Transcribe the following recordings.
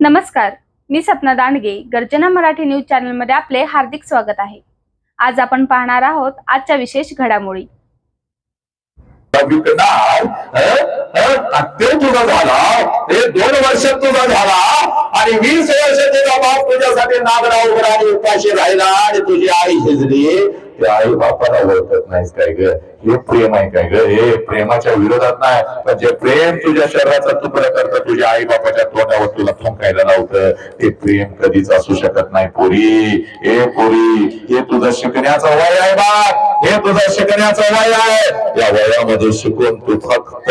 नमस्कार मी सपना दांडगे गर्जना मराठी न्यूज चॅनलमध्ये आपले हार्दिक स्वागत आहे. आज आपण पाहणार आहोत आजच्या विशेष घडामोडी. तुझा झाला. हे दोन वर्षात तुझा झाला. आणि वीस वर्ष तुझा बाप तुझ्यासाठी नागडा उभा आणि उपाशी राहिला आणि तुझी आई शिजली ते आई बापाला ओळखत नाहीस काय ग? हे प्रेम आहे काय ग? हे प्रेमाच्या विरोधात नाही पण जे प्रेम तुझ्या शरीराचा तुकडा करत तुझ्या आई बापाच्या तोंडावर तुला थुंकायला लावतं ते प्रेम कधीच असू शकत नाही पोरी. हे पोरी हे तुझं शिकण्याचं वय आहे बा हे तुझं शिकण्याचं वय आहे. या वयामध्ये शिकून तू फक्त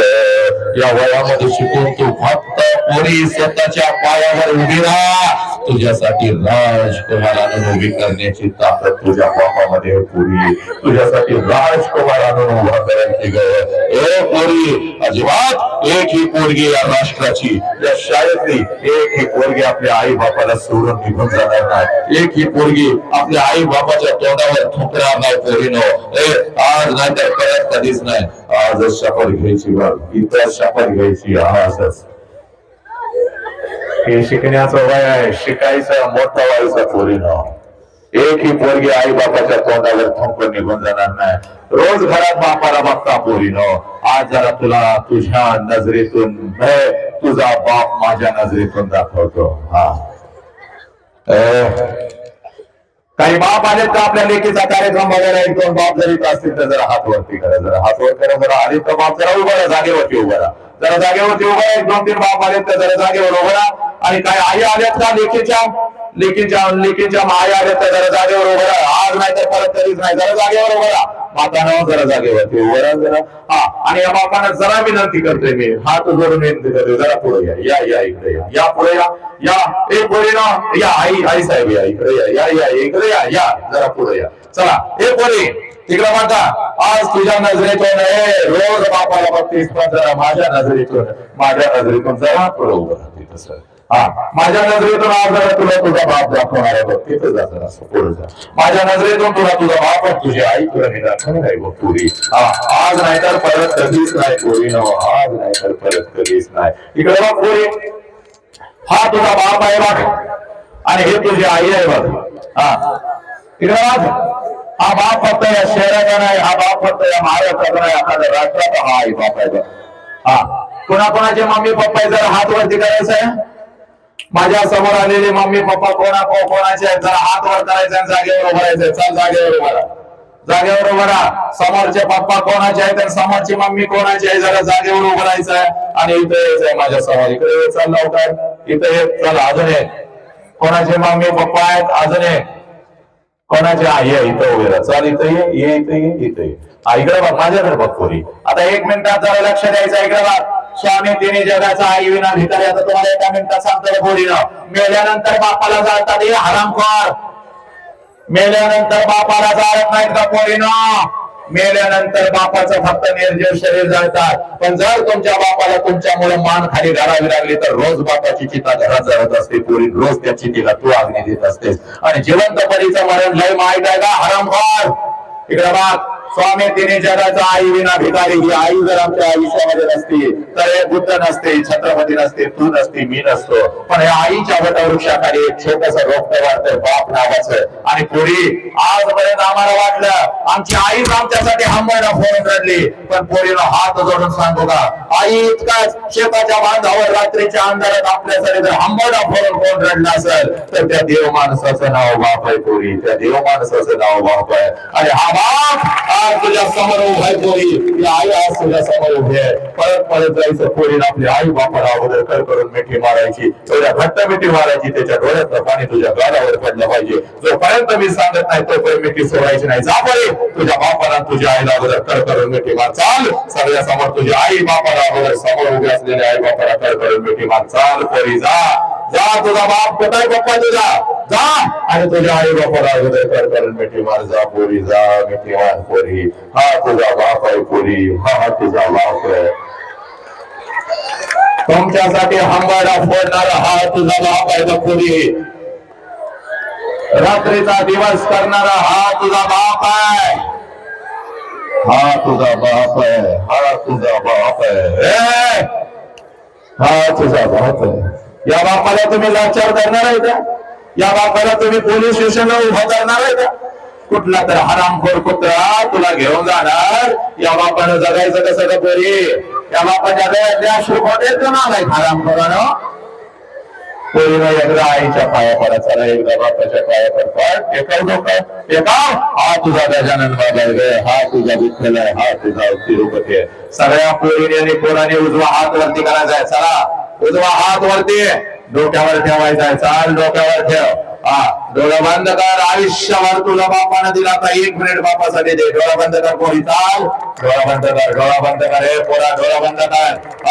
या वयामध्ये शिकून तू फक्त पोरी स्वतःच्या पायावर उभी राहा. तुझ्यासाठी राजकुमारानं उभी करण्याची ताकद तुझ्या बापामध्ये पुरी. पोरी तुझ्यासाठी राजकुमारानं उभा करायची ग ए पोरी अजिबात एक ही पोरगी या राष्ट्राची या शाळेतली एक ही पोरगी आपल्या आई बापाला सोडून निघून जाणार नाही. एक ही पोरगी आपल्या आई बापाच्या तोंडावर थुकणार नाही पोरीनो ए आज नाही तर परत कधीच नाही. आजच शपथ घ्यायची बघ. इतर शपथ घ्यायची. आजच. हे शिकण्याचं वय आहे शिकायचं मोठं व्हायचं पोरीनं. एक ही पोरगी आई बापाच्या तोंडावर थंकून निघून जाणार नाही. रोज घरात बापाला बघता पोरीनं. आज जरा तुला तुझ्या नजरेतून तुझा बाप माझ्या नजरेतून दाखवतो. हा. काही बाप आले तर आपल्या लेकीचा कार्यक्रम बघायला? एक दोन बाप जरी येत असतील तर जरा हात वरती करा जरा हात वर करा जरा आले तर बाप जरा उभा राहा जागेवरती उभा राहा. जरा जागेवरती उभा एक दोन तीन बाप आले तर जरा जागेवर उभा राहा. आणि काय आई आल्यात का लेखीच्या लेखीच्या लेखीच्या आई आल्यात तर जरा जागेवर उभा राहा. आज नाही तर परत तरीच नाही. जरा जागेवर उभा राहा. मातानं हो, जरा जागेवरती उभा राहा जरा. हा आणि या बापांना जरा विनंती करतोय मी. हात जोडून विनंती करतोय. जरा पुढे या. या या इकडे या. या पुढे या. या. ए पुढे ना. या आई आई साहेब या इकडे या. या या इकडे या. या. जरा पुढे या. चला. ए पुढे. तिकडे माता आज तुझ्या नजरेतून ए रोज बापाला बघतीस पण जरा माझ्या नजरेतून माझ्या नजरेतून जरा पुढे उभं राहते तसं हा. माझ्या नजरेतून आज जरा तुला तुझा बाप दाखवणार आहे बघ. तिथं जा जरा पुढे जा. माझ्या नजरेतून तुला तुझा बाप आणि तुझी आई तुला मी दाखवणार आहे बघ पुरी. हा. आज नाही तर परत कधीच नाही पुरी. न आज नाही तर परत कधीच नाही. इकडे बघ पुरी. हा तुझा बाप आहे बघ. आणि हे तुझी आई आहे बघ. हा. इकडे बघ. हा बाप फक्त या शहराचा नाही हा बाप फक्त या महाराष्ट्राचा नाही एखाद्या राष्ट्राचा हा आई बाप आहे बघ. हा. कोणा मम्मी पप्पा जर हात वरती करायचं? आहे माझ्यासमोर आलेले मम्मी पप्पा कोणा को- कोणाचे आहेत? जरा हात वर करायचा आणि जागेवर उभारायचंय चल जागेवर उभं राहा. जागेवर उभं राहा. समोरचे पप्पा कोणाचे आहेत आणि समोरची मम्मी कोणाची आहे? जरा जागेवर उभं राहायचंय आहे आणि इथं यायचंय माझ्यासमोर. इकडे चल लवकर. इथं ये, चल अजून आहे कोणाचे मम्मी पप्पा आहेत? अजून ये. कोणाचे? आई आहे इथं उभे राहा. चल इथं ये इथं ये इथं ये. इकडे बघ माझ्याकडे बघ पोरी. आता एक मिनिटात जरा लक्ष द्यायचं इकडे बघ. स्वामी तिने जगाचा आई विना भिकारी आता तुम्हाला एका मिनिटात सांगतो पोरीनं मेल्यानंतर बापाला जाळतात. हे हरामखोर मेल्यानंतर बापाला जाळत नाहीत का पोरीनं? मेल्यानंतर बापाचं फक्त निर्जीव शरीर जळतात. पण जर तुमच्या बापाला तुमच्यामुळे मान खाली घालावी लागली तर रोज बापाची चिता घरात जळत असते. पोरी रोज त्या चितीला तू अग्नी देत असतेस. आणि जिवंत परीचं मरण लय माहीत आहे का? हरामखोर इकडे बाग स्वामी तिने जगाचा आई विना भिकारी ही आई जर आमच्या आयुष्यामध्ये नसती तर हे बुद्ध नसते छत्रपती नसते तू नसती मी नसतो. पण हे आईच्या वटवृक्षाखाली एक छोटस रोपट वाटतंय बाप नावाचं. आणि पोरी आजपर्यंत आम्हाला वाटलं आमची आईच आमच्यासाठी हंबायला फोन रडली. पण पोरीनं हात जोडून सांगू का आई इतकाच शेताच्या बांधावर रात्रीच्या अंधारात आपल्यासाठी जर हंबायला फोडून फोन रडला असेल तर त्या देव माणसाचं नाव बाप आहे पोरी. त्या देव माणसाचं नाव बाप आहे. आणि हा बाप आज तुझ्या समोर उभा आहे पोरी आई आज तुझ्या समोर उभी आहे. परत परत जायचं पोरी आपली आई बापाला अगोदर कर करून मिठी मारायची. एवढ्या घट्ट मिठी मारायची त्याच्या डोळ्यातलं पाणी तुझ्या गाडावर पडलं पाहिजे. जोपर्यंत मी सांगत नाही तोपर्यंत मिठी सोडायची नाही. जा पडे तुझ्या बापाला तुझ्या आईला अगोदर कर करून मिठी मार. चाल. सगळ्या समोर तुझ्या आई बापाला अगोदर समोर उभे असलेल्या आई बापाला कर करून मिठी मार. चाल परी जा. जा तुझा बाप कुठे पप्पा तुझा? जा. आणि तुझ्या आई बापाला अगोदर कर करून मिठी मार. जा पोरी जा. मिठी मार पोरी. हा तुझा बाप आहे पोरी हा तुझा बाप आहे. तुमच्यासाठी हंबाडा फोडणारा हा तुझा बाप आहे बघ पोरी. रात्रीचा दिवस करणारा हा तुझा बाप आहे. हा तुझा बाप आहे हा तुझा बाप आहे. हा तुझा बाप आहे. या बापाला तुम्ही लाचार करणार आहे का? या बापाला तुम्ही पोलीस स्टेशनला उभं करणार आहे का? कुठला तर हरामखोर कुत्रा तुला घेऊन जाणार. या बापानं जगायचं कसं का पोरी? या बापाच्या गळ्यातल्या श्रुपटेच ना नाही हरामखोरानं? पोरीनं एकदा आईच्या पाया पडा चला एकदा बापाच्या पाया पडतात टेकाव डोकं? टेकाव हा तुझा गजानन बाबा आहे हा तुझा विठ्ठल आहे. हा तुझा तिरुपती आहे. सगळ्या पोरीने आणि पोराने उजवा हात वरती करायचा आहे. चला उजवा हात वरती. डोक्यावर ठेवायचा आहे. चाल डोक्यावर ठेव. डोळा बंद कर आयुष्यभर तुला बापानं दिला आता एक मिनिट बापासाठी दे. डोळा बंद कर कोणी चाल? डोळा बंद कर डोळा बंद कर हे पोरा डोळा बंद कर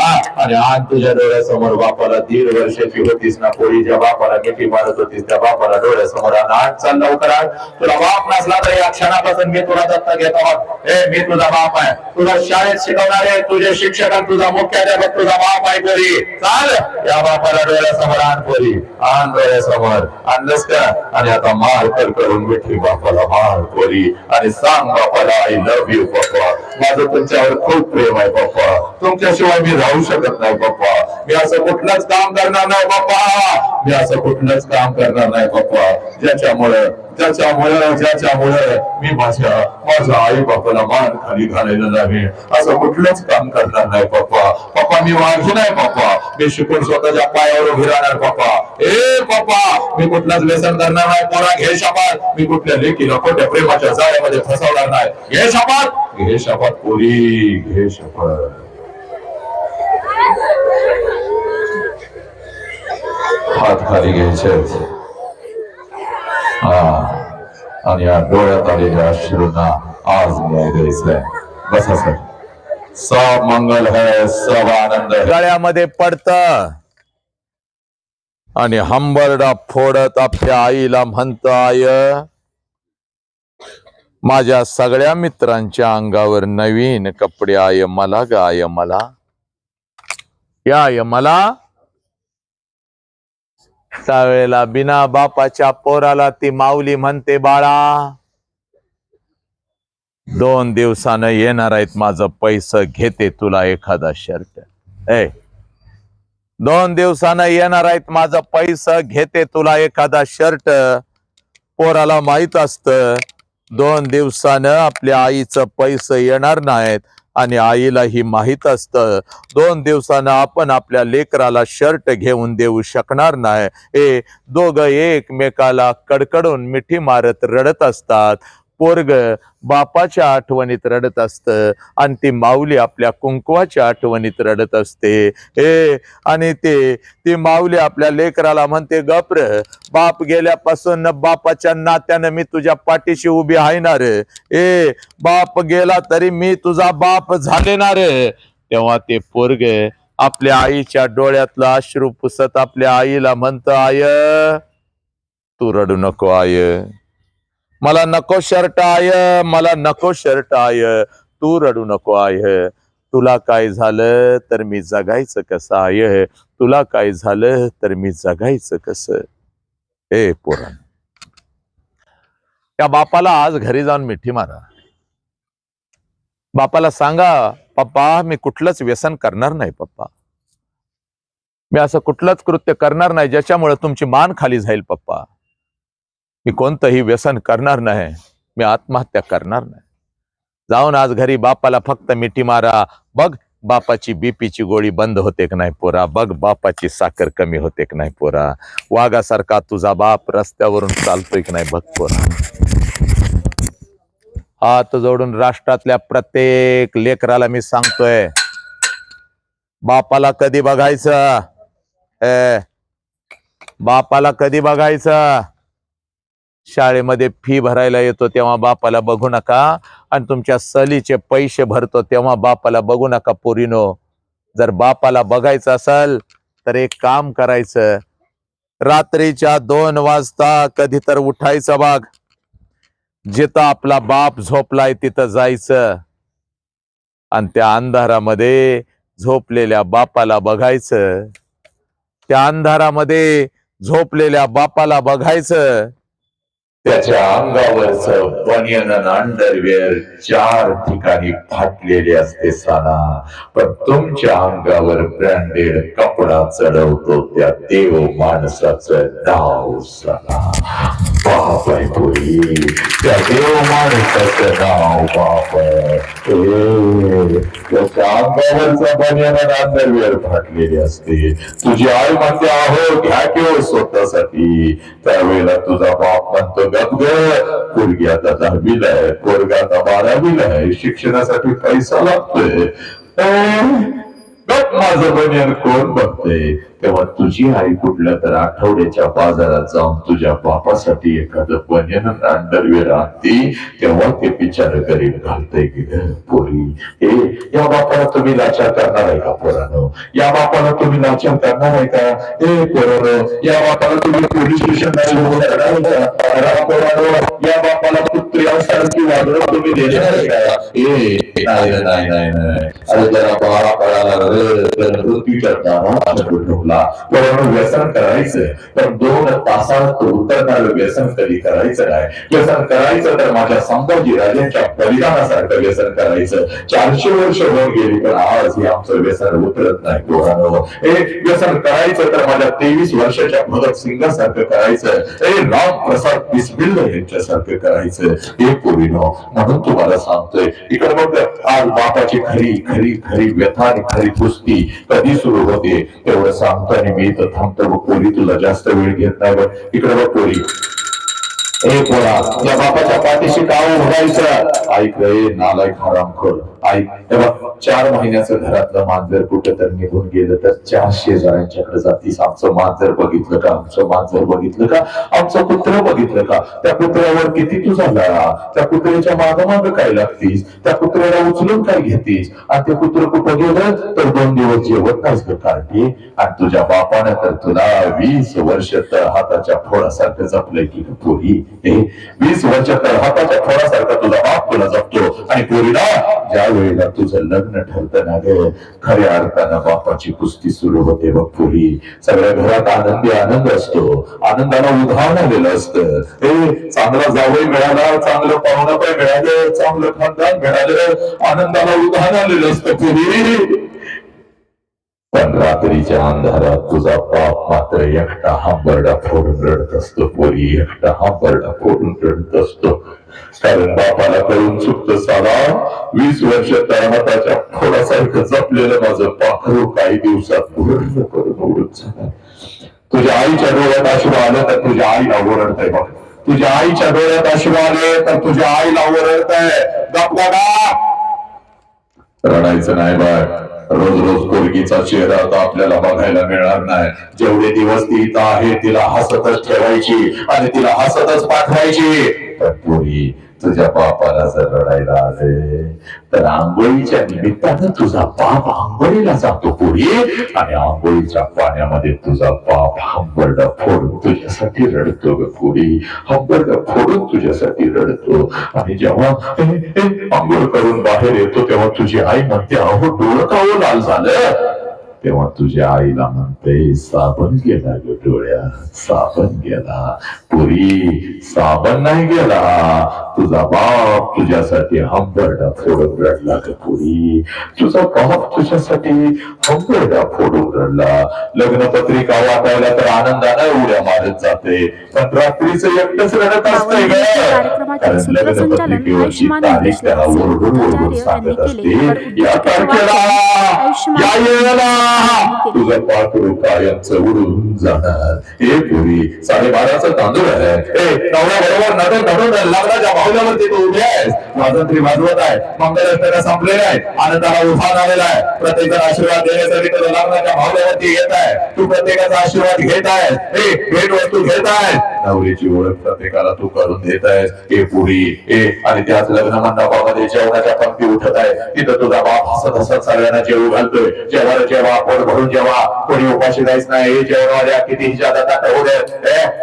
आणि आज तुझ्या डोळ्यासमोर बापाला दीड वर्षाची होतीस ना पोरीच्या बापाला किती मारत होतीस त्या बापाला डोळ्यासमोर आण. आज चाल लवकर आण. तुला बाप नसला तर या क्षणापासून मी तुला दत्ता घेत. आहोत हे मी तुझा बाप आहे. तुला शाळेत शिकवणारे तुझे शिक्षक तुझा मुख्याध्यापक तुझा बाप आहे पोरी. चाल. या बापाला डोळ्यासमोर आण पोरी. आण डोळ्यासमोर. आणलंस का आणि आता मार कर करून मिठी बापाला मार कोरी. आणि सांग बापाला आय लव्ह यू पप्पा माझं तुमच्यावर खूप प्रेम आहे पप्पा तुमच्याशिवाय मी राहू शकत नाही पप्पा मी असं कुठलंच काम करणार नाही पप्पा मी असं कुठलंच काम करणार नाही पप्पा ज्याच्यामुळे ज्याच्यामुळे ज्याच्यामुळे मी माझ्या माझ्या आई बापाला मान खाली घालायला नाही असं कुठलंच काम करणार नाही पप्पा. पप्पा मी वाढू नाही पप्पा. मी शिकून स्वतःच्या पायावर उभी राहणार पप्पा. ए पप्पा मी कुठलाच व्यसन करणार नाही पोरा घे शपथ. मी कुठल्या लेकीला खोट्या प्रेमाच्या जाळ्यामध्ये फसवणार नाही. घे शपथ. घे शपथ पोरी. घे शपथ. हात खाली घ्यायचे आणि या डोळ्यात आलेल्या अश्रूंना आज न्याय द्यायचंय. बसा सर. सब मंगल है सब आनंद है. गळ्यामध्ये पडत. आणि हंबरडा फोडत आपल्या आईला म्हणत आय माझ्या सगळ्या मित्रांच्या अंगावर नवीन कपडे आय मला गाय मला. या आय मला त्यावेळेला बिना बापाच्या पोराला ती माऊली म्हणते बाळा दोन दिवसानं येणार आहेत माझं पैस घेते तुला एखादा शर्ट. ए दोन दिवसानं येणार आहेत माझं पैस घेते तुला एखादा शर्ट. पोराला माहीत असत दोन दिवसानं आपल्या आईचं पैसे येणार नाहीत. आणि आईला ही माहीत दोन दिवसानं आपण आपल्या लेकराला शर्ट घेऊन देऊ शकणार नाही. ए दोघं एकमेकाला कडकडून मिठी मारत रडत असतात. पोरग बापाच्या आठवणीत रडत असत. आणि ती माऊली आपल्या कुंकवाच्या आठवणीत रडत असते. हे आणि ते ती माऊली आपल्या लेकराला म्हणते गप्र बाप गेल्यापासून बापाच्या नात्यानं मी तुझ्या पाठीशी उभी आहे ना रे ए बाप गेला तरी मी तुझा बाप झाले ना रे तेव्हा ते पोरग आपल्या आईच्या डोळ्यातलं अश्रू पुसत आपल्या आईला म्हणत आय तू रडू नको आय. मला नको शर्ट आय मला नको शर्ट आय तू रडू नको आय तुला काय झालं तर मी जगायचं कसं आय तुला काय झालं तर मी जगायचं कसं? ए पोरा. त्या बापाला आज घरी जाऊन मिठी मारा. बापाला सांगा पप्पा मी कुठलंच व्यसन करणार नाही पप्पा. मी असं कुठलंच कृत्य करणार नाही ज्याच्यामुळे तुमची मान खाली जाईल पप्पा. मी कोणतंही व्यसन करणार नाही. मी आत्महत्या करणार नाही. जाऊन आज घरी बापाला फक्त मिठी मारा. बघ बापाची बीपीची गोळी बंद होते की नाही पोरा? बघ बापाची साखर कमी होते की नाही पोरा? वाघासारखा तुझा बाप रस्त्यावरून चालतोय की नाही बघ पोरा? हात जोडून राष्ट्रातल्या प्रत्येक लेकराला मी सांगतोय बापाला कधी बघायचं? ए बापाला कधी बघायचं? शाळेमध्ये फी भरायला येतो तेव्हा बापाला बघू नका. आणि तुमच्या सलीचे पैसे भरतो तेव्हा बापाला बघू नका पोरीनो. जर बापाला बघायचं असेल तर एक काम करायचं. रात्रीच्या दोन वाजता कधी तर उठायचं बाग. जिथं आपला बाप झोपलाय तिथं जायचं. आणि त्या अंधारामध्ये झोपलेल्या बापाला बघायचं. त्या अंधारामध्ये झोपलेल्या बापाला बघायचं. त्याच्या अंगावरच बनियन अंडरवेअर चार ठिकाणी फाटलेले असते साना. पण तुमच्या अंगावर ब्रँडेड कपडा चढवतो त्या देव माणसाचं डाव साना. बाप पोरी त्या देव माणसाचं नाव बाप त्याच्या अंगावरचा बनियन अंडरवेअर फाटलेले असते तुझी आई म्हणते आहो घ्या किंवा स्वतःसाठी त्यावेळेला तुझा बाप म्हणतो गप ग पोरगी आता दहावीला आहे पोरगा आता बारावीला आहे शिक्षणासाठी पैसा लागतोय ए, गप माझं बनियन कोण बघतंय तेव्हा तुझी आई कुठल्या तर आठवड्याच्या बाजारात जाऊन तुझ्या बापासाठी एखादं बनियन अंडरवेअर आणते तेव्हा ते बिचार गरीब घालतंय की पोरी हे या बापाला तुम्ही लाचार करणार आहे का पोरानो? या बापाला तुम्ही लाचार करणार आहे का? हे पोरानो या बापाला तुम्ही पोलीस स्टेशन करणार का? अरे पोरानो या बापाला कुत्र्यासारखी वागणं तुम्ही देणार आहे का? ए नाही नाही नाही नाही. अरे जरा बाळा कळाला रे तर मृत्यू करताना व्यसन करायचं. तर दोन तासात तो उतरणारं व्यसन कधी करायचं नाही. व्यसन करायचं तर माझ्या संभाजी राजांच्या बलिदानासारखं व्यसन करायचं. चारशे वर्ष होऊन गेली पण आज हे आमचं व्यसन उतरत नाही पोरानो. हे व्यसन करायचं तर माझ्या तेवीस वर्षाच्या भगत सिंगासारखं करायचं. हे राम प्रसाद बिस्मिल्ल यांच्यासारखं करायचं. हे पोरीनो म्हणून तुम्हाला सांगतोय इकडे मग आज बापाची खरी खरी खरी व्यथा आणि खरी कुस्ती कधी सुरू होते तेवढं सांग. थांबतो आणि मी इथं थांबतो बघ पोरी तुला जास्त वेळ घेत नाही बघ. इकडे बघ पोरी. एक पोरा या बापाच्या पाठीशी का उभायचं ऐक रे नालायक हरामखोर ऐक. चार महिन्याचं घरातलं मांजर कुठं तर निघून गेलं तर चार शेजाऱ्यांच्याकडे जातीस आमचं मांजर बघितलं का? आमचं मांजर बघितलं का? आमचं कुत्र बघितलं का? त्या कुत्र्यावर किती तुझा लढा त्या कुत्र्याच्या मागं मागं काय लागतीस? त्या कुत्र्याला उचलून काय घेतीस? आणि ते कुत्र कुठं गेलं? तर दोन दिवस जेवत नाहीस ग कार्टी. आणि तुझ्या बापानं तर तुला वीस वर्ष तर हाताच्या फोडासारखं जपलंय की पोरी. वीस वर्ष तर हाताच्या फोडासारखं तुझा बाप तुला जपतो. आणि पोरीला ज्या वेळेला तुझं लग्न ठरतं ना ग खऱ्या अर्थानं बापाची कुस्ती सुरू होते बघ पोरी. सगळ्या घरात आनंदी आनंद असतो. आनंदाला उधाण आलेलं असतं. हे चांगला जावई मिळाला चांगलं पाहुणं पण मिळालं चांगलं खानदान मिळालं आनंदाला उधाण आलेलं असतं पोरी. पण रात्रीच्या अंधारात तुझा बाप मात्र एकटा हांबरडा फोडून रडत असतो पोरी एकटा हांबरडा फोडून रडत असतो. कारण बापाला कळून चुकत साला. वीस वर्ष तळहाताच्या फोडासारखं जपलेलं माझं पाखरू काही दिवसात पूर्ण करून उडून झालं तुझ्या आईच्या डोळ्यात अश्रू आलं तर तुझ्या आईला ओरडताय बघ. तुझ्या आईच्या डोळ्यात अश्रू आले तर तुझ्या आईला ओरडताय. गप गाडा रडायचं नाही बाय रोज रोज पोरगीचा चेहरा आता आपल्याला बघायला मिळणार नाही. जेवढे दिवस ती इथं आहे तिला हसतच ठेवायची आणि तिला हसतच पाठवायची. पोरी तुझ्या बापाला जर रडायला आले तर आंघोळीच्या निमित्तानं तुझा बाप आंघोळीला जातो पुढे आणि आंघोळीच्या पाण्यामध्ये तुझा बाप हंबरडा फोडून तुझ्यासाठी रडतो ग पोरी. हंबरडा फोडून तुझ्यासाठी रडतो. आणि जेव्हा आंघोळ करून बाहेर येतो तेव्हा तुझी आई म्हणते अहो डोळं का हो लाल झालं? तेव्हा तुझ्या आईला म्हणते साबण गेला ग डोळ्या साबण गेला. पुरी साबण नाही गेला तुझा बाप तुझ्यासाठी हंबरडा फोडून रडला ग पुरी तुझा बाप तुझ्यासाठी हंबरडा फोडून रडला लग्न पत्रिका वाटायला तर आनंदानं उड्या मारत जाते पण रात्रीचं एकटंच रडत कार्यक्रमाचे कारण लग्न पत्रिकेवरची तारीख त्याला ओरडून ओरडून सांगत असते. या तारखेला या केले. तुझं पाखरू कायमचं उडून जाणार हे पुरी साडेबाराचा तांदूळ आहे. ए बरोबर नटून नटून लग्नाच्या बाहुल्यावरती तू उभे आहेस. माझं तरी वाजवत आहे. मंगलष्टका संपलेला आहे. आनंदाला उभार आलेला आहे. प्रत्येकाला आशीर्वाद देण्यासाठी तुला लग्नाच्या बाहुल्यावरती येत आहे. तू प्रत्येकाचा आशीर्वाद घेत आहेस. हे भेट वस्तू घेत आहेस. नवरीची ओळख प्रत्येकाला तू करून देत आहेस. हे पुरी ए आणि त्याच लग्न मंडपामध्ये जेवणाच्या पंक्ती उठत आहे. तिथं तुझा बाप हसत हसत सगळ्यांना जेवू घालतोय. जेवायला जेवा पोट भरून जेव्हा कोणी उपाशी जायच नाही हे जेवणवाल्या किती जादा ताट होऊ दे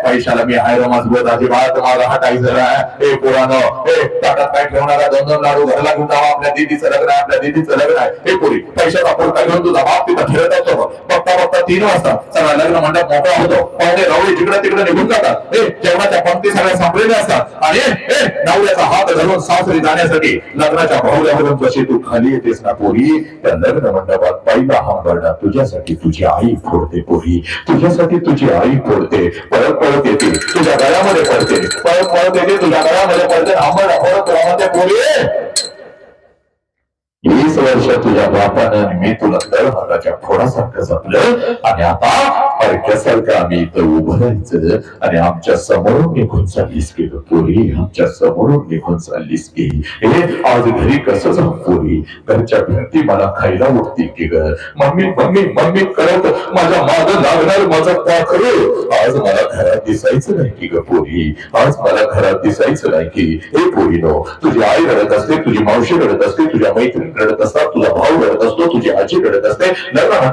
पैशाला मी आहे मजबूत अजिबात मला हटायचं नाही हे पोरानो हे ताटात काय ठेवणारा दोन दोन लाडू घरला घेऊन जावा आपल्या दिदीचं लग्न आहे आपल्या दिदीचं लग्न आहे. हे पुरी पैशाचा पुरता घेऊन तुझा बाप तिथं फिरत असतो. बघता बघता तीन वाजता सगळा लग्न मंडप मोकळा होतो. पाहुणे रावळे जिकडे तिकडे निघून जातात. हे जेवणाच्या पंक्ती सगळ्या संपलेल्या असतात. आणि हे नवऱ्याचा हात घालून सासरी जाण्यासाठी लग्नाच्या भावल्यावरून जशी तू खाली येतेस ना पोरी त्या लग्न मंडपात पहिला हा तुझ्यासाठी तुझ्यासाठी तुझी आई फोडते पोरी. तुझ्यासाठी तुझी आई फोडते. पळत पळत येते. तुझ्या गळ्यामध्ये पडते. पळत पळत येते. तुझ्या गळ्यामध्ये पडते. हंबरडा परत तुला पोरी. वीस वर्ष तुझ्या बापानं मी तुला दर भागाच्या फोडासारखं जपलं. आणि आता परक्यासारखं आम्ही इथं उभं राहायचं आणि आमच्या समोरून निघून चाललीस की ग पोरी आमच्या समोरून निघून चाललीस की हे आज घरी कसं जाऊ पोरी? घरच्या भिंती मला खायला उठतील की ग? मम्मी मम्मी मम्मी करत माझ्या माग लागणार माझं पाखरू. आज मला घरात दिसायचं नाही की ग पोरी. आज मला घरात दिसायचं नाही की हे पोरी नो तुझी आई रडत असते तुझी मावशी रडत असते तुझ्या मैत्रीण रडत असतात तुझा भाऊ रडत असतो तुझी आजी रडत असते. लग्न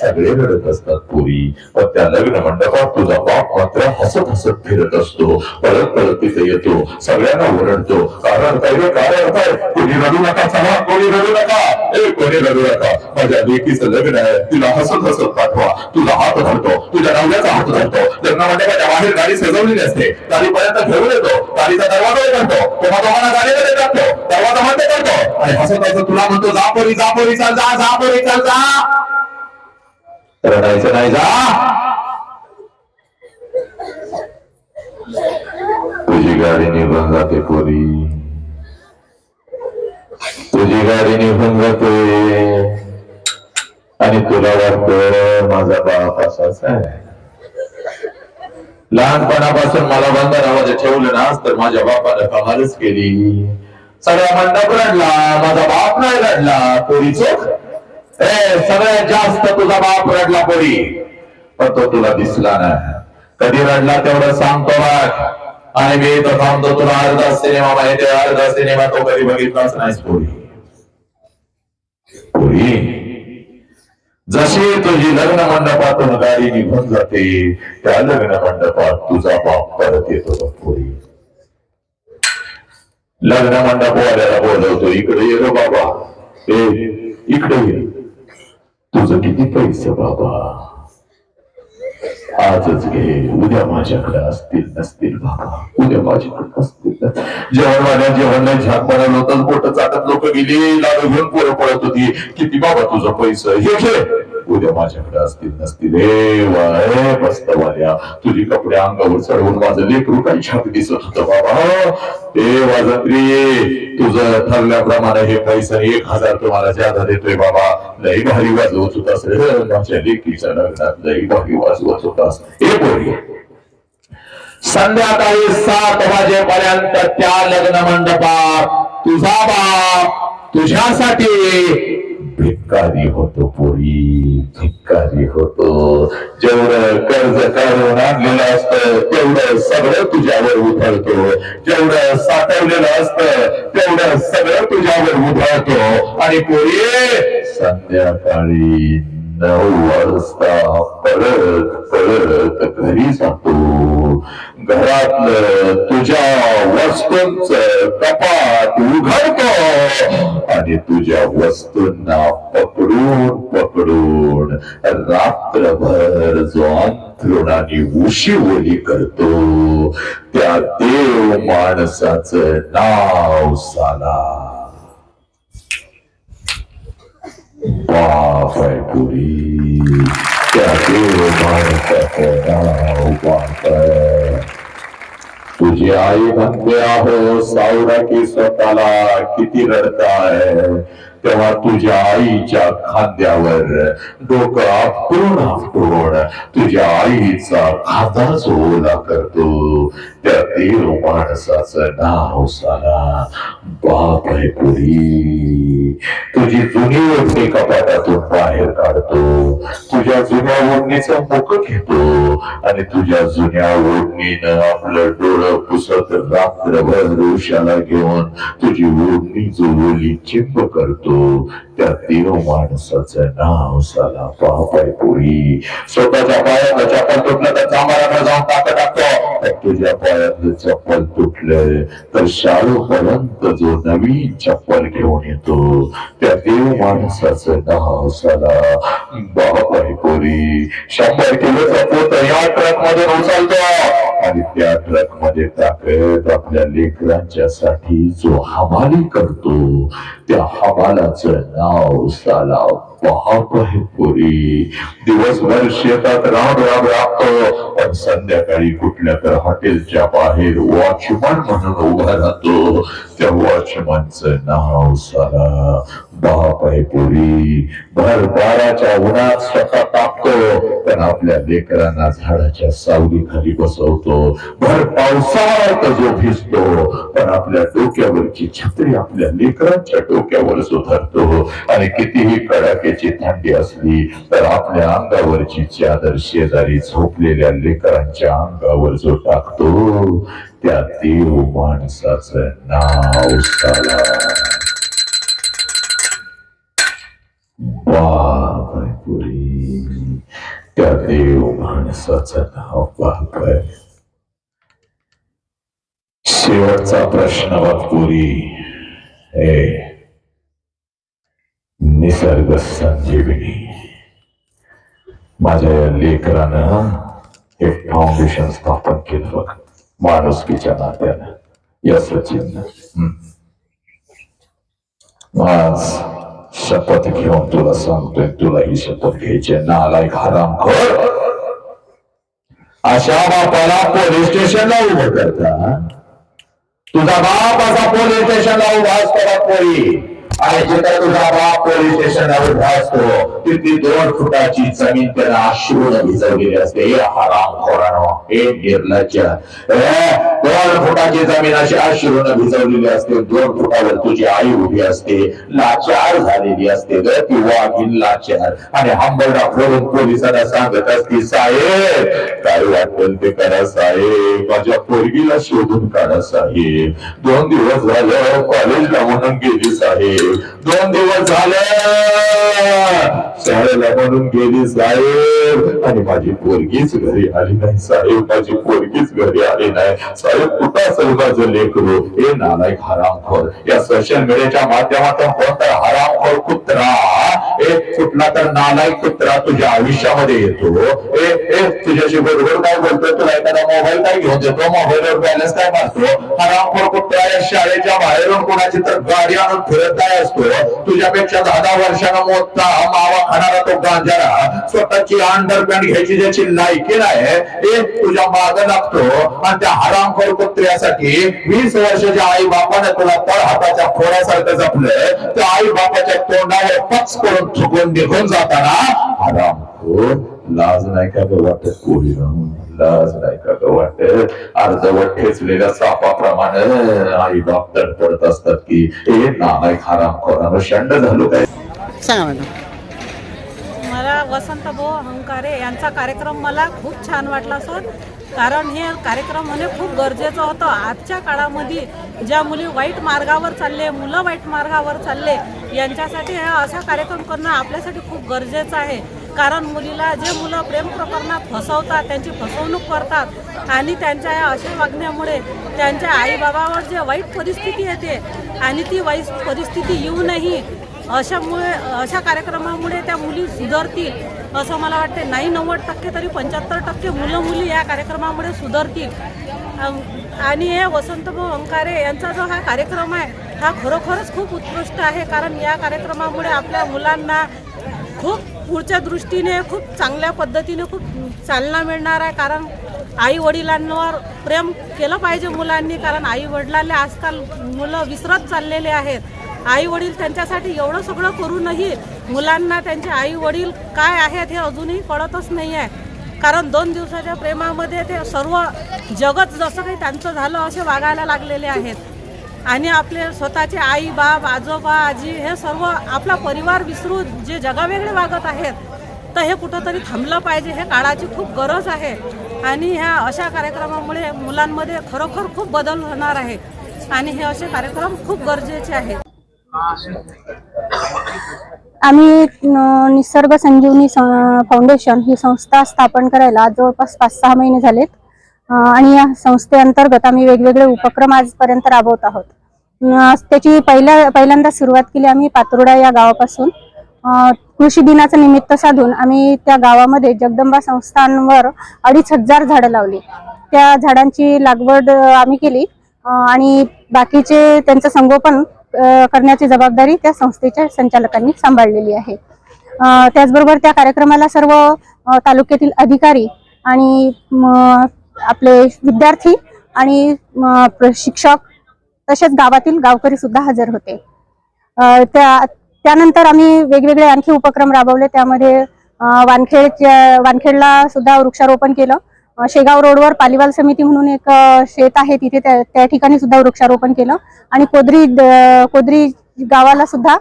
सगळे रडत असतात पोरी. पण त्या नवीन मंडपात तुझा बाप मात्र हसत हसत फिरत असतो. परत परत तिथे येतो. सगळ्यांना ओरडतो. कारण काय काय कारण काय कोणी रडू नका चला कोणी रडू नका. ए कोणी रडू नका. माझ्या बेटीचं लग्न आहे. तिला हसत हसत पाठवा. तुझा हात धरतो. तुझ्या नवऱ्याचा हात धरतो. लग्न मंडपाच्या बाहेर गाडी सजवलेली असते. गाडीपर्यंत घेऊन येतो. गाडीचा दरवाजा करतो. तेव्हा दोघांना गाडीमध्ये टाकतो. दरवाजा मध्ये करतो. आणि हसत हसत तुला म्हणतो जा पोरी जा पोरी चाल जा जा पोरी चाल जा. रडायचं नाही जा. तुझी गाडी निघून जाते पोरी. तुझी गाडी निघून जाते आणि तुला वाटत माझा बाप असाच आहे. लहानपणापासून मला बंधनामध्ये ठेवलं ना तर माझ्या बापानं कमालच केली. सगळ्या मंडप रडला माझा बाप नाही रडला. पोरी चोख. ए सगळ्यात जास्त तुझा बाप रडला पोरी. पण तो तुला दिसला नाही. कधी रडला तेवढं सांगतो बघ आणि मी इथं थांबतो तुला अर्धा सिनेमा माहिती आहे, अर्धा सिनेमा तो कधी बघितलाच नाही पोरी. पोरी जशी तुझी लग्न मंडपातून गाडी निघून जाते त्या लग्न मंडपात तुझा बाप परत येतो पोरी. लग्न मंडपवाल्याला बोलवतो इकडे ये बाबा. ए इकडे ये. तुझं किती पैसे बाबा? आजच घे. उद्या माझ्याकडे असतील नसतील बाबा. उद्या माझ्याकडे असतील. जेवण माझ्या जेवण नाही झाक बनवलं होतं बोट चाकत लोक गेली. लाडू घेऊन पोरं पळत होती. किती बाबा तुझं पैसे? हे घे. उद्या माझ्याकडे असतील नसतील. ए वाय बस्तवाल्या तुझी कपडे अंगावर चढवून माझं लेकरू काही छाप दिसत होत बाबा. ते वाजत्री तुझं ठरल्याप्रमाणे हे पैसे एक हजार तुम्हाला ज्यादा देतोय बाबा. लई भारी वाजवत होतास रे. माझ्या लेकीच्या लग्नात लई भारी वाजवत होतास. ए बोली संध्याकाळी सात वाजेपर्यंत त्या लग्न मंडपात तुझा बाप तुझ्यासाठी धिक्कारी होतो पोरी धिक्कारी होतो. जेवढं कर्ज काढून आणलेलं असतं तेवढं सगळं तुझ्यावर उधळतो. जेवढं साठवलेलं असतं तेवढं सगळं तुझ्यावर उधळतो. आणि पोरी संध्याकाळी नऊ वाजता परत परत घरी जातो घरातलं तुझ्या वस्तूंच कपाट उघडतो आणि तुझ्या वस्तूंना पकडून पकडून रात्रभर जो अंथरुणाने उशी ओली करतो. त्या देव माणसाचं नाव साला. बाप आहे पुरी त्या देव माणसाचं नाव तुझी आई म्हणते आहो सावरा की स्वतःला किती रडताय तेव्हा तुझ्या आईच्या खांद्यावर डोकं आपटून आपटून तुझ्या आईचा खाताच ओला करतो त्या देव माणसाचं नाव साला बाप आहे पुरी. तुझी जुनी ओढणी कपाटातून बाहेर काढतो. तुझ्या जुन्या ओढणीचं मुख घेतो. आणि तुझ्या जुन्या ओढणीनं आपलं डोळं पुसत रात्रभर रोषाला घेऊन तुझी ओढणी जो चिंब करतो. त्या देव माणसाचं नाव साला पाप आहे पुरी. स्वतःच्या पायात चप्पल तुटलं तर चांबाराकडे जाऊन टाकत. टाकतो तुझ्या पायातलं चप्पल तुटलं तर शाळूपर्यंत जो नवीन चप्पल घेऊन येतो. त्या देव माणसाचं नाव साला बापाय पुरी. शंभर किलोचा पोत या ट्रकमध्ये उचलतो. आणि त्या ट्रकमध्ये टाकत आपल्या लेकरांच्या साठी जो हमाली करतो त्या हमालाचं नाव साला पाप आहे पुरी. दिवसभर शेतात राब राब राबतो पण संध्याकाळी कुठल्या तर हॉटेलच्या बाहेर वॉचमन म्हणून उभा राहतो. त्या वॉचमनचं नाव साला बाप आहे पोरी. भर बाराच्या उन्हात स्वतः तापतो पण आपल्या लेकरांना झाडाच्या सावली खाली बसवतो. भर पावसाळ्यात जो भिजतो पण आपल्या डोक्यावरची छत्री आपल्या लेकरांच्या डोक्यावर सुधारतो. आणि कितीही कडाक्याची थंडी असली तर आपल्या अंगावरची चादर शेजारी झोपलेल्या लेकरांच्या अंगावर जो टाकतो त्या देव माणसाचं नाव साला. बाप त्या देव माणसाचं नाव बाप आहे शेवटचा प्रश्न वाघपुरी हे निसर्ग संजीवनी माझ्या या लेकरानं एक फाउंडेशन स्थापन केलं बघ माणुसकीच्या नात्यानं या सचिन आज शपथ घेऊन तुला सांगतोय तुला ही शपथ घ्यायची नालायक हराम अशा बापाला पोलीस स्टेशनला उभं करता तुझा बाप असा पोलीस स्टेशनला उभा असतो बापोरी आणि जिथं तुझा बाप पोलीस स्टेशनला उभा असतो तिथली दोन फुटाची जमीन त्याला आश्रून भिजवलेली असते. हे हराम खोरानो हे निर्लज्ज. दोन फुटाची जमीन अशी अश्रून भिजवलेली असते. दोन फुटावर तुझी आई उभी असते. लाचार झालेली असते ग. ती वाघीन लाचार. आणि हंबरडा फोडून पोलिसांना सांगत असते साहेब काय वाटेल ते करा साहेब. माझ्या पोरगीला शोधून काढा साहेब. दोन दिवस झालं कॉलेजला म्हणून गेली साहेब. दोन दिवस झालं शाळेला म्हणून गेली साहेब. आणि माझी पोरगीच घरी आली नाही साहेब. माझी पोरगीच घरी आली नाही. साहेब कुठं असेल लेकरू हे नालायक हरामखोर. या सोशल मीडियाच्या माध्यमातून कोणता हरामखोर कुत्रा. ए कुठला तर नालाय कुत्रा तुझ्या आयुष्यामध्ये येतो. ए ए तुझ्याशी बरोबर काय बोलतो तुला एखादा मोबाईल काय घेऊन देतो? मोबाईलवर बॅलन्स काय मारतो? हरामखोर कुत्रा या शाळेच्या बाहेरून कोणाची तर गाडी आणून फिरत काय असतो? तुझ्यापेक्षा दहा दहा वर्षांना मोठा मावा खाणारा तो गांजारा स्वतःची अंडरपॅन्ट घ्यायची ज्याची लायकी नाही ए तुझ्या माग लागतो. आणि त्या हरामखोर कुत्र्यासाठी वीस वर्षाच्या आई बापाने तुला तळ हाताच्या फोडासारखं जपलं त्या आई बापाच्या तोंडावर पक्ष करून थुकून निघून जाताना हरामखोर लाज नाही का ग वाटत? कोळी लाज नाही का ग वाटत? अर्धवट ठेचलेल्या सापाप्रमाणे आई बाप तडफडत असतात की हे नालायक हरामखोरानं शंड झालो काय? सांगा मॅडम. मला वसंत भाऊ अहंकारे यांचा कार्यक्रम मला खूप छान वाटला सर कारण हे कार्यक्रम होणे खूप गरजेचं होतं. आजच्या काळामध्ये ज्या मुली वाईट मार्गावर चालले मुलं वाईट मार्गावर चालले यांच्यासाठी हा असा कार्यक्रम करणं आपल्यासाठी खूप गरजेचं आहे. कारण मुलीला जे मुलं प्रेम प्रकरणात फसवतात त्यांची फसवणूक करतात आणि त्यांच्या या अशा वागण्यामुळे त्यांच्या आईबाबावर जे वाईट परिस्थिती येते आणि ती वाईट परिस्थिती येऊनही अशामुळे अशा कार्यक्रमामुळे त्या मुली सुधारतील असं मला वाटते नाही नव्वद टक्के तरी पंच्याहत्तर टक्के मुलं मुली या कार्यक्रमामुळे सुधारतील. आणि हे वसंतभाऊ अंकारे यांचा जो हा कार्यक्रम आहे हा खरोखरच खूप उत्कृष्ट आहे. कारण या कार्यक्रमामुळे आपल्या मुलांना खूप पुढच्या दृष्टीने खूप चांगल्या पद्धतीने खूप चालना मिळणार आहे. कारण आई वडिलांवर प्रेम केलं पाहिजे मुलांनी. कारण आई वडिलांना आजकाल मुलं विसरत चाललेले आहेत. आई वडील त्यांच्यासाठी एवढं सगळं करूनही मुलांना त्यांचे आई वडील काय आहेत हे अजूनही कळतच नाही आहे कारण दोन दिवसाच्या प्रेमामध्ये ते सर्व जगत जसं काही त्यांचं झालं असे वागायला लागलेले आहेत. आणि आपले स्वतःचे आई बाप आजोबा आजी हे सर्व आपला परिवार विसरून जे जगावेगळे वागत आहेत तर हे कुठंतरी थांबलं पाहिजे हे काळाची खूप गरज आहे. आणि ह्या अशा कार्यक्रमामुळे मुलांमध्ये खरोखर खूप बदल होणार आहे. आणि हे असे कार्यक्रम खूप गरजेचे आहेत. आम्ही निसर्ग संजीवनी फाउंडेशन ही संस्था स्थापन करायला आज जवळपास पाच सहा महिने झालेत. आणि या संस्थेअंतर्गत आम्ही वेगवेगळे उपक्रम आजपर्यंत राबवत आहोत. त्याची पहिल्या पहिल्यांदा सुरुवात केली आम्ही पातुर्डा या गावापासून. कृषी दिनाचं निमित्त साधून आम्ही त्या गावामध्ये जगदंबा संस्थांवर अडीच हजार झाडं लावली. त्या झाडांची लागवड आम्ही केली. आणि बाकीचे त्यांचं संगोपन करण्याची जबाबदारी त्या संस्थेच्या संचालकांनी सांभाळलेली आहे. त्याचबरोबर त्या कार्यक्रमाला सर्व तालुक्यातील अधिकारी आणि आपले विद्यार्थी आणि प्रशिक्षक शिक्षक तसेच गावातील गावकरी सुद्धा हजर होते. त्या त्यानंतर आम्ही वेगवेगळे आणखी उपक्रम राबवले. त्यामध्ये वानखेडच्या वानखेडला सुद्धा वृक्षारोपण केलं. शेगाव रोडवर पालिवाल समिती म्हणून एक शेत आहे. तिथे त्या ठिकाणी सुद्धा वृक्षारोपण केलं. आणि कोदरी कोदरी गावाला सुद्धा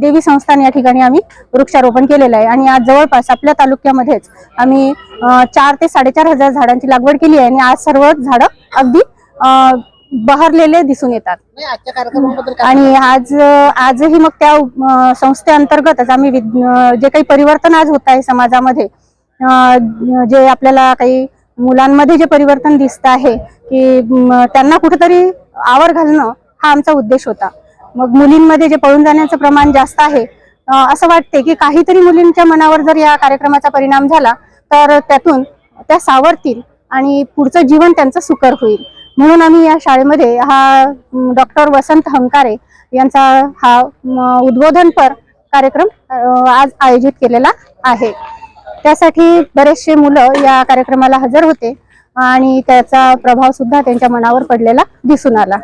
देवी संस्थान या ठिकाणी आम्ही वृक्षारोपण केलेलं आहे. आणि आज जवळपास आपल्या तालुक्यामध्येच आम्ही चार ते साडेचार हजार झाडांची लागवड केली आहे. आणि आज सर्व झाडं अगदी बहरलेले दिसून येतात. आणि आज आजही मग त्या संस्थेअंतर्गतच आम्ही जे काही परिवर्तन आज होत आहे समाजामध्ये जे आपल्याला काही मुलांमध्ये जे परिवर्तन दिसत आहे की त्यांना कुठेतरी आवर घालणं हा आमचा उद्देश होता. मग मुलींमध्ये जे पळून जाण्याचं प्रमाण जास्त आहे असं वाटते की काहीतरी मुलींच्या मनावर जर या कार्यक्रमाचा परिणाम झाला तर त्यातून त्या सावरतील आणि पुढचं जीवन त्यांचं सुकर होईल. म्हणून आम्ही या शाळेमध्ये हा डॉक्टर वसंत हंकारे यांचा हा उद्बोधनपर कार्यक्रम आज आयोजित केलेला आहे. त्यासाठी बरेचसे मुलं या कार्यक्रमाला हजर होते आणि त्याचा प्रभाव सुद्धा त्यांच्या मनावर पडलेला दिसून आला.